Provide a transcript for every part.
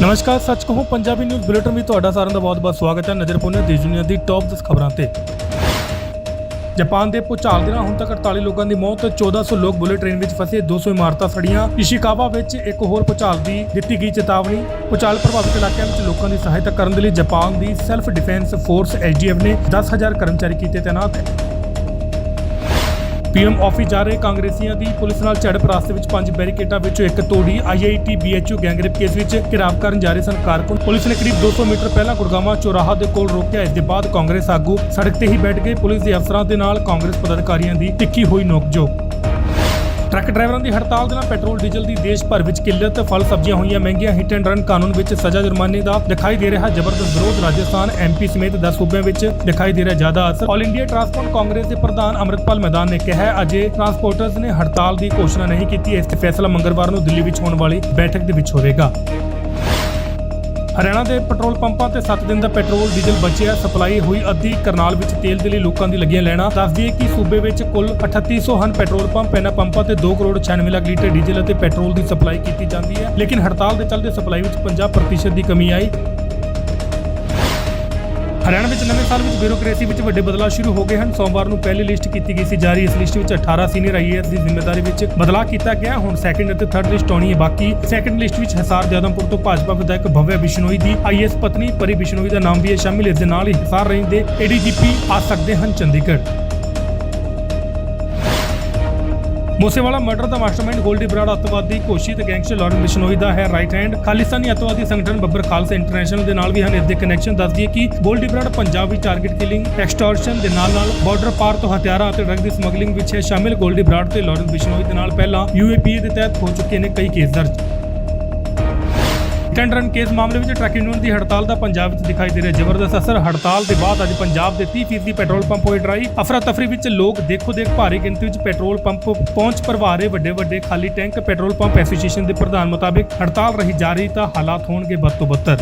ਨਮਸਕਾਰ, ਸੱਚ ਕਹੋ, ਪੰਜਾਬੀ ਨਿਊਜ਼ ਬੁਲੇਟਿਨ ਵਿੱਚ ਤੁਹਾਡਾ ਸਾਰਿਆਂ ਦਾ ਬਹੁਤ-ਬਹੁਤ ਸਵਾਗਤ ਹੈ ਨਜ਼ਰ ਪਾਉਂਦੇ ਦੇਸ਼ ਦੁਨੀਆ ਦੀ ਟੌਪ 10 ਖਬਰਾਂ ਤੇ। ਜਾਪਾਨ ਦੇ ਭੂਚਾਲ ਦੇ ਨਾਲ ਹੁਣ ਤੱਕ 48 ਲੋਕਾਂ ਦੀ ਮੌਤ 1400 ਲੋਕ ਬੁਲੇਟ ਟ੍ਰੇਨ ਵਿੱਚ ਫਸੇ 200 ਇਮਾਰਤਾਂ ਸੜੀਆਂ। ਇਸ਼ੀਕਾਵਾ ਵਿੱਚ ਇੱਕ ਹੋਰ ਭੂਚਾਲ ਦੀ ਦਿੱਤੀ ਗਈ ਚੇਤਾਵਨੀ। ਭੂਚਾਲ ਪ੍ਰਭਾਵਿਤ ਇਲਾਕਿਆਂ ਵਿੱਚ ਲੋਕਾਂ ਦੀ ਸਹਾਇਤਾ ਕਰਨ ਦੇ ਲਈ ਜਾਪਾਨ ਦੀ ਸੈਲਫ ਡਿਫੈਂਸ ਫੋਰਸ ਐਸਡੀਐਫ ਨੇ 10000 ਕਰਮਚਾਰੀ ਕੀਤੇ ਤੈਨਾਤ। ਪੀਐਮ ਆਫਿਸ ਜਾ ਰਹੇ ਕਾਂਗਰਸੀਆਂ ਦੀ ਪੁਲਿਸ ਨਾਲ ਝੜਪ ਰਾਸਤੇ ਵਿੱਚ ਪੰਜ ਬੈਰੀਕੇਟਾਂ ਵਿੱਚੋਂ ਇੱਕ ਤੋੜੀ ਆਈਆਈਟੀ ਬੀਐਚਯੂ ਗੈਂਗਰੇਪ ਕੇਸ ਵਿੱਚ ਘਿਰਾਵ ਕਰਨ ਜਾ ਰਹੇ ਸਨ ਕਾਰਕੁਨ। ਪੁਲਿਸ ਨੇ ਕਰੀਬ 200 ਮੀਟਰ ਪਹਿਲਾਂ ਗੁਰਗਾਵਾਂ ਚੌਰਾਹਾ ਦੇ ਕੋਲ ਰੋਕਿਆ। ਇਸ ਦੇ ਬਾਅਦ ਕਾਂਗਰਸ ਆਗੂ ਸੜਕ ਤੇ ਹੀ ਬੈਠ ਗਏ। ਪੁਲਿਸ ਦੇ ਅਫਸਰਾਂ ਦੇ ਨਾਲ ਕਾਂਗਰਸ ਪਦਾਧਿਕਾਰੀਆਂ ਦੀ ਤਿੱਖੀ ਹੋਈ ਨੋਕਝੋਕ। ਟਰੱਕ ਡਰਾਈਵਰਾਂ ਦੀ ਹੜਤਾਲ ਦੇ ਨਾਲ ਪੈਟਰੋਲ, ਡੀਜ਼ਲ ਦੀ ਦੇਸ਼ ਭਰ ਵਿੱਚ ਕਿੱਲਤ, ਫਲ ਸਬਜ਼ੀਆਂ ਹੋਈਆਂ ਮਹਿੰਗੀਆਂ, ਹਿੱਟ ਐਂਡ ਰਨ ਕਾਨੂੰਨ ਵਿੱਚ ਸਜ਼ਾ ਜੁਰਮਾਨੇ ਦਾ ਦਿਖਾਈ ਦੇ ਰਿਹਾ ਜ਼ਬਰਦਸਤ ਵਿਰੋਧ। ਰਾਜਸਥਾਨ ਐਮਪੀ ਸਮੇਤ 10 ਸੂਬਿਆਂ ਵਿੱਚ ਦਿਖਾਈ ਦੇ ਰਿਹਾ ਜ਼ਿਆਦਾ ਅਸਰ। ਆਲ ਇੰਡੀਆ ਟਰਾਂਸਪੋਰਟ ਕਾਂਗਰਸ ਦੇ ਪ੍ਰਧਾਨ ਅੰਮ੍ਰਿਤਪਾਲ ਮੈਦਾਨ ਨੇ ਕਿਹਾ, ਅਜੇ ਟਰਾਂਸਪੋਰਟਰਸ ਨੇ ਹੜਤਾਲ ਦੀ ਘੋਸ਼ਣਾ ਨਹੀਂ ਕੀਤੀ। ਇਸ ਤੇ ਫੈਸਲਾ ਮੰਗਲਵਾਰ ਨੂੰ ਦਿੱਲੀ ਵਿੱਚ ਹੋਣ ਵਾਲੀ ਬੈਠਕ ਦੇ ਵਿੱਚ ਹੋਵੇਗਾ। ਹਰਿਆਣਾ ਦੇ ਪੈਟਰੋਲ ਪੰਪਾਂ ਤੇ 7 ਦਿਨ ਦਾ ਪੈਟਰੋਲ ਡੀਜ਼ਲ ਬਚਿਆ, ਸਪਲਾਈ ਹੋਈ ਅੱਧੀ ਕਰਨਾਲ ਵਿੱਚ ਤੇਲ ਦੇ ਲਈ ਲੋਕਾਂ ਦੀ ਲੱਗੀਆਂ ਲੈਣਾ। ਦੱਸ ਦਈਏ ਕਿ ਸੂਬੇ ਵਿੱਚ ਕੁੱਲ 3800 ਹਨ ਪੈਟਰੋਲ ਪੰਪ, ਇਹਨਾਂ ਪੰਪਾਂ ਤੇ 2 ਕਰੋੜ 96 ਲੱਖ ਲੀਟਰ ਡੀਜ਼ਲ ਅਤੇ ਪੈਟਰੋਲ ਦੀ ਸਪਲਾਈ ਕੀਤੀ ਜਾਂਦੀ ਹੈ। ਲੇਕਿਨ ਹੜਤਾਲ ਦੇ ਚੱਲਦੇ ਸਪਲਾਈ ਵਿੱਚ 50% ਦੀ ਕਮੀ ਆਈ। ਹਰਿਆਣਾ ਵਿੱਚ ਨਵੇਂ ਸਾਲ ਵਿੱਚ ਬਿਊਰੋਕ੍ਰੇਸੀ ਵਿੱਚ ਵੱਡੇ ਬਦਲਾਅ ਸ਼ੁਰੂ ਹੋ ਗਏ ਹਨ। ਸੋਮਵਾਰ ਨੂੰ ਪਹਿਲੀ ਲਿਸਟ ਕੀਤੀ ਗਈ ਸੀ। ਜਾਰੀ ਇਸ ਲਿਸਟ ਵਿੱਚ 18 ਸੀਨੀਅਰ ਆਈਏਐਸ ਦੀ ਜ਼ਿੰਮੇਵਾਰੀ ਵਿੱਚ ਬਦਲਾਅ ਕੀਤਾ ਗਿਆ। ਹੁਣ ਸੈਕੰਡ ਅਤੇ ਥਰਡ ਲਿਸਟ ਆਉਣੀ ਹੈ ਬਾਕੀ। ਸੈਕੰਡ ਲਿਸਟ ਵਿੱਚ ਹਿਸਾਰ ਜਾਦਵਪੁਰ ਤੋਂ ਭਾਜਪਾ ਵਿਧਾਇਕ ਭਵਯ ਬਿਸ਼ਨੋਈ ਦੀ ਆਈਏਐਸ ਪਤਨੀ ਪਰੀ ਬਿਸ਼ਨੋਈ ਦਾ ਨਾਮ ਵੀ ਹੈ। ਸ਼ਾਮਿਲ ਇਸ ਦੇ ਨਾਲ ਹੀ ਹਿਸਾਰ ਰੇਂਜ ਦੇ ਏਡੀਜੀਪੀ ਆ ਸਕਦੇ ਹਨ ਚੰਡੀਗੜ੍ਹ। ਮੂਸੇਵਾਲਾ ਮਰਡਰ ਦਾ ਮਾਸਟਰਮਾਈਂਡ ਗੋਲਡੀ ਬਰਾੜ ਅੱਤਵਾਦੀ ਘੋਸ਼ਿਤ ਗੈਂਗਸਟਰ ਲਾਰੈਂਸ ਬਿਸ਼ਨੋਈ ਦਾ ਹੈ ਰਾਈਟ ਹੈਂਡ ਖਾਲਿਸਤਾਨੀ ਅੱਤਵਾਦੀ ਸੰਗਠਨ ਬੱਬਰ ਖਾਲਸਾ ਇੰਟਰਨੈਸ਼ਨਲ ਦੇ ਨਾਲ ਵੀ ਹਨ। ਇਸ ਦੇ ਕਨੈਕਸ਼ਨ ਦੱਸਦੀ ਹੈ ਕਿ ਗੋਲਡੀ ਬਰਾੜ ਪੰਜਾਬ ਵਿੱਚ ਟਾਰਗੇਟ ਕਿਲਿੰਗ ਐਕਸਟੋਰਸ਼ਨ ਦੇ ਨਾਲ ਨਾਲ ਬਾਰਡਰ ਪਾਰ ਤੋਂ ਹਥਿਆਰਾਂ ਅਤੇ ਡਰੱਗ ਦੀ ਸਮਗਲਿੰਗ ਵਿੱਚ ਹੈ। ਸ਼ਾਮਿਲ ਗੋਲਡੀ ਬਰਾੜ ਤੇ ਲਾਰੈਂਸ ਬਿਸ਼ਨੋਈ ਦੇ ਨਾਲ ਪਹਿਲਾਂ ਯੂਏਪੀਏ ਦੇ ਤਹਿਤ ਹੋ ਚੁੱਕੇ ਨੇ ਕਈ ਕੇਸ ਦਰਜ। ਟੈਂਡਰਨ ਕੇਸ ਮਾਮਲੇ ਵਿੱਚ ਟਰੱਕ ਯੂਨੀਅਨ ਦੀ ਹੜਤਾਲ ਦਾ ਪੰਜਾਬ ਵਿੱਚ ਦਿਖਾਈ ਦੇ ਰਿਹਾ। ਜ਼ਬਰਦਸਤ ਅਸਰ ਹੜਤਾਲ ਦੇ ਬਾਅਦ ਅੱਜ ਪੰਜਾਬ ਦੇ 30% ਪੈਟਰੋਲ ਪੰਪ ਹੋਏ ਡਰਾਈ। ਅਫਰਾ ਤਫਰੀ ਵਿੱਚ ਲੋਕ ਦੇਖੋ ਦੇਖ ਭਾਰੀ ਗਿਣਤੀ ਵਿੱਚ ਪੈਟਰੋਲ ਪੰਪ ਪਹੁੰਚ ਭਰਵਾ ਰਹੇ। ਵੱਡੇ ਵੱਡੇ ਖਾਲੀ ਟੈਂਕ ਪੈਟਰੋਲ ਪੰਪ ਐਸੋਸੀਏਸ਼ਨ ਦੇ ਪ੍ਰਧਾਨ ਮੁਤਾਬਿਕ ਹੜਤਾਲ ਰਹੀ। ਜਾਰੀ ਤਾਂ ਹਾਲਾਤ ਹੋਣਗੇ ਬਦ ਤੋਂ ਬੱਤਰ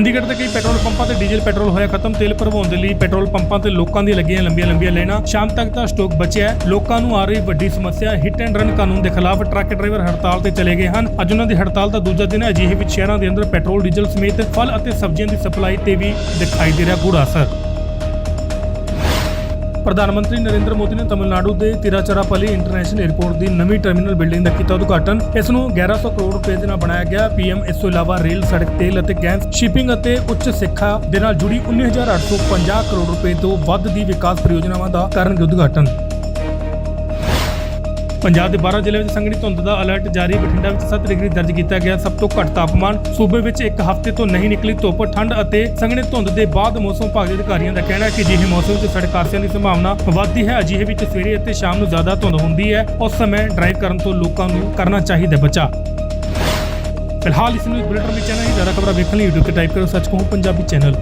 ਚੰਡੀਗੜ੍ਹ ਦੇ ਕਈ ਪੈਟਰੋਲ ਪੰਪਾਂ ਤੇ ਡੀਜ਼ਲ ਪੈਟਰੋਲ ਹੋਇਆ ਖਤਮ, ਤੇਲ ਭਰਵਾਉਣ ਦੇ ਲਈ ਪੈਟਰੋਲ ਪੰਪਾਂ ਤੇ ਲੋਕਾਂ ਦੀ ਲੱਗੀਆਂ ਲੰਬੀਆਂ ਲੰਬੀਆਂ ਲਾਈਨਾਂ। ਸ਼ਾਮ ਤੱਕ ਦਾ ਸਟਾਕ ਬਚਿਆ ਲੋਕਾਂ ਨੂੰ ਆ ਰਹੀ ਵੱਡੀ ਸਮੱਸਿਆ ਹਿੱਟ ਐਂਡ ਰਨ ਕਾਨੂੰਨ ਦੇ ਖਿਲਾਫ ਟਰੱਕ ਡਰਾਈਵਰ ਹੜਤਾਲ ਤੇ ਚਲੇ ਗਏ ਹਨ। ਅੱਜ ਉਹਨਾਂ ਦੀ ਹੜਤਾਲ ਦਾ ਦੂਜਾ ਦਿਨ ਹੈ। ਅਜਿਹੇ ਵਿੱਚ ਸ਼ਹਿਰਾਂ ਦੇ ਅੰਦਰ ਪੈਟਰੋਲ, ਡੀਜ਼ਲ ਸਮੇਤ ਫਲ ਅਤੇ ਸਬਜ਼ੀਆਂ ਦੀ ਸਪਲਾਈ ਤੇ ਵੀ ਦਿਖਾਈ ਦੇ ਰਿਹਾ ਬੁਰਾ ਅਸਰ। ਪ੍ਰਧਾਨ ਮੰਤਰੀ ਨਰਿੰਦਰ ਮੋਦੀ ਨੇ ਤਮਿਲਨਾਡੂ ਦੇ ਤਿਰਾਚਰਾਪੱਲੀ ਇੰਟਰਨੈਸ਼ਨਲ 에ਅਰਪੋਰਟ ਦੀ ਨਵੀਂ ਟਰਮੀਨਲ ਬਿਲਡਿੰਗ ਦਾ ਕੀਤਾ ਉਦਘਾਟਨ। ਇਸ ਨੂੰ 1100 ਕਰੋੜ ਰੁਪਏ ਦੇ ਨਾਲ ਬਣਾਇਆ ਗਿਆ। ਪੀਐਮ, ਇਸ ਤੋਂ ਇਲਾਵਾ ਰੇਲ, ਸੜਕ, ਤੇਲ ਅਤੇ ਗੈਸ, ਸ਼ਿਪਿੰਗ ਅਤੇ ਉੱਚ ਸਿੱਖਿਆ ਦੇ ਨਾਲ ਜੁੜੀ 19850 ਕਰੋੜ ਰੁਪਏ ਤੋਂ ਵੱਧ ਦੀ ਵਿਕਾਸ ਪ੍ਰੀਯੋਜਨਾਵਾਂ ਦਾ ਕਰਨਗੇ ਉਦਘਾਟਨ। ਪੰਜਾਬ ਦੇ 12 ਜ਼ਿਲ੍ਹਿਆਂ ਵਿੱਚ ਸੰਘਣੀ ਧੁੰਦ ਦਾ ਅਲਰਟ ਜਾਰੀ, ਬਠਿੰਡਾ ਵਿੱਚ 7 ਡਿਗਰੀ ਦਰਜ ਕੀਤਾ ਗਿਆ, ਸਭ ਤੋਂ ਘੱਟ ਤਾਪਮਾਨ ਸੂਬੇ ਵਿੱਚ ਇੱਕ ਹਫ਼ਤੇ ਤੋਂ ਨਹੀਂ ਨਿਕਲੀ, ਧੁੱਪ ਠੰਡ ਅਤੇ ਸੰਘਣੀ ਧੁੰਦ ਦੇ ਬਾਅਦ ਮੌਸਮ ਵਿਭਾਗ ਦੇ ਅਧਿਕਾਰੀਆਂ ਦਾ ਕਹਿਣਾ ਹੈ ਕਿ ਅਜਿਹੇ ਮੌਸਮ ਵਿੱਚ ਸੜਕ ਹਾਦਸਿਆਂ ਦੀ ਸੰਭਾਵਨਾ ਵੱਧਦੀ ਹੈ। ਅਜਿਹੇ ਵਿੱਚ ਸਵੇਰੇ ਅਤੇ ਸ਼ਾਮ ਨੂੰ ਜ਼ਿਆਦਾ ਧੁੰਦ ਹੁੰਦੀ ਹੈ। ਉਸ ਸਮੇਂ ਡਰਾਈਵ ਕਰਨ ਤੋਂ ਲੋਕਾਂ ਨੂੰ ਕਰਨਾ ਚਾਹੀਦਾ ਬਚਾ ਫਿਲਹਾਲ ਇਸ ਨੂੰ ਬੁਲੇਟਿਨ ਵਿੱਚ ਚੈਨਲ ਹੀ। ਜ਼ਿਆਦਾ ਖਬਰਾਂ ਵੇਖਣ ਲਈ YouTube ਤੇ ਟਾਈਪ ਕਰੋ ਸੱਚ ਕਹੂੰ ਪੰਜਾਬੀ ਚੈਨਲ